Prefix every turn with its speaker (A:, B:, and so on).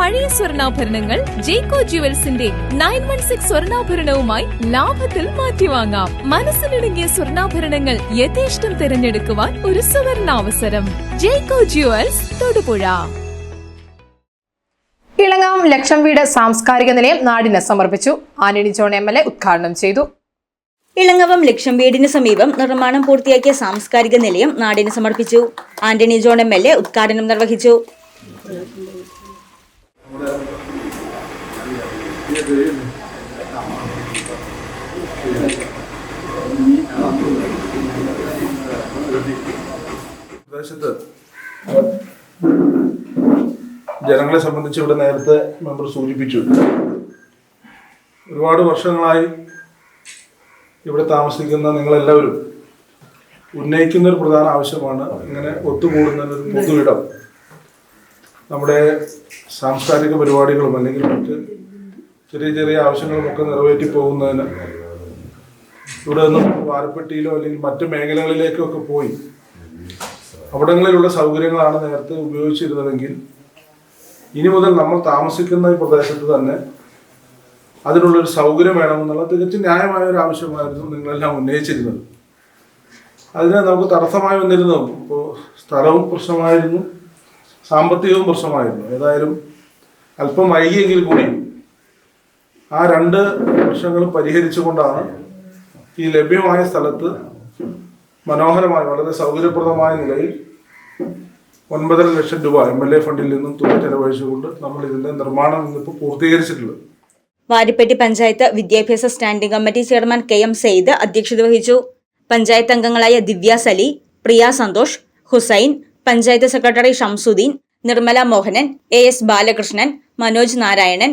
A: പഴയ സ്വർണാഭരണങ്ങൾ ജേക്കോ ജുവൽസിന്റെ നയൻ വൺ സിക്സ് സ്വർണാഭരണവുമായി ലാഭത്തിൽ മാറ്റിവാങ്ങാം. മനസ്സിലിടുങ്ങിയ സ്വർണാഭരണങ്ങൾ യഥേഷ്ടം തിരഞ്ഞെടുക്കുവാൻ ഒരു സുവർണാവസരം. ജേക്കോ ജുവൽസ് തൊടുപുഴ.
B: ഇളങ്ങാം ലക്ഷം വീട് സാംസ്കാരിക നിലയം നാടിന് സമർപ്പിച്ചു. Antony John M L A ഉദ്ഘാടനം ചെയ്തു.
C: ഇളങ്ങവം ലക്ഷം വീടിന് സമീപം നിർമ്മാണം പൂർത്തിയാക്കിയ സാംസ്കാരിക നിലയം നാടിന് സമർപ്പിച്ചു. Antony John M L A ഉദ്ഘാടനം നിർവഹിച്ചു.
D: പ്രദേശത്ത് ജനങ്ങളെ സംബന്ധിച്ച് ഇവിടെ നേരത്തെ മെമ്പർ സൂചിപ്പിച്ചു. ഒരുപാട് വർഷങ്ങളായി ഇവിടെ താമസിക്കുന്ന നിങ്ങളെല്ലാവരും ഉന്നയിക്കുന്ന ഒരു പ്രധാന ആവശ്യമാണ് ഇങ്ങനെ ഒത്തുകൂടുന്ന ഒരു പൊതുവിടം. നമ്മുടെ സാംസ്കാരിക പരിപാടികളും അല്ലെങ്കിൽ മറ്റ് ചെറിയ ചെറിയ ആവശ്യങ്ങളുമൊക്കെ നിറവേറ്റി പോകുന്നതിന്. ഇവിടെ നിന്നും വാരപ്പെട്ടിയിലോ അല്ലെങ്കിൽ മറ്റു മേഖലകളിലേക്കോ ഒക്കെ പോയി. അവിടങ്ങളിലുള്ള സൗകര്യങ്ങളാണ് നേരത്തെ ഉപയോഗിച്ചിരുന്നതെങ്കിൽ ഇനി മുതൽ നമ്മൾ താമസിക്കുന്ന ഈ പ്രദേശത്ത് തന്നെ അതിനുള്ളൊരു സൗകര്യം വേണമെന്നുള്ള തികച്ചും ന്യായമായ ഒരു ആവശ്യമായിരുന്നു നിങ്ങളെല്ലാം ഉന്നയിച്ചിരുന്നത്. അതിന് നമുക്ക് തടസ്സമായി വന്നിരുന്നു. ഇപ്പോൾ സ്ഥലവും പ്രശ്നമായിരുന്നു. സാമ്പത്തികവും പ്രശ്നമായിരുന്നു. ഏതായാലും അല്പം വൈകിയെങ്കിൽ കൂടി ആ രണ്ട് പ്രശ്നങ്ങളും പരിഹരിച്ചുകൊണ്ടാണ് ഈ ലഭ്യമായ സ്ഥലത്ത് മനോഹരമായി വളരെ സൗകര്യപ്രദമായ നിലയിൽ ഒൻപതര ലക്ഷം രൂപ എം എൽ എ ഫണ്ടിൽ നിന്നും തുക ചെലവഴിച്ചുകൊണ്ട് നമ്മൾ ഇതിന്റെ നിർമ്മാണം ഇന്നിപ്പോൾ പൂർത്തീകരിച്ചിട്ടുള്ളത്
C: വാരിപ്പെട്ടി പഞ്ചായത്ത് വിദ്യാഭ്യാസ standing committee chairman K M Sayed അധ്യക്ഷത വഹിച്ചു. പഞ്ചായത്ത് അംഗങ്ങളായ Divya Sali Priya Santhosh Hussain panchayat secretary Shamsuddin Nirmala Mohanan A S Balakrishnan Manoj Narayanan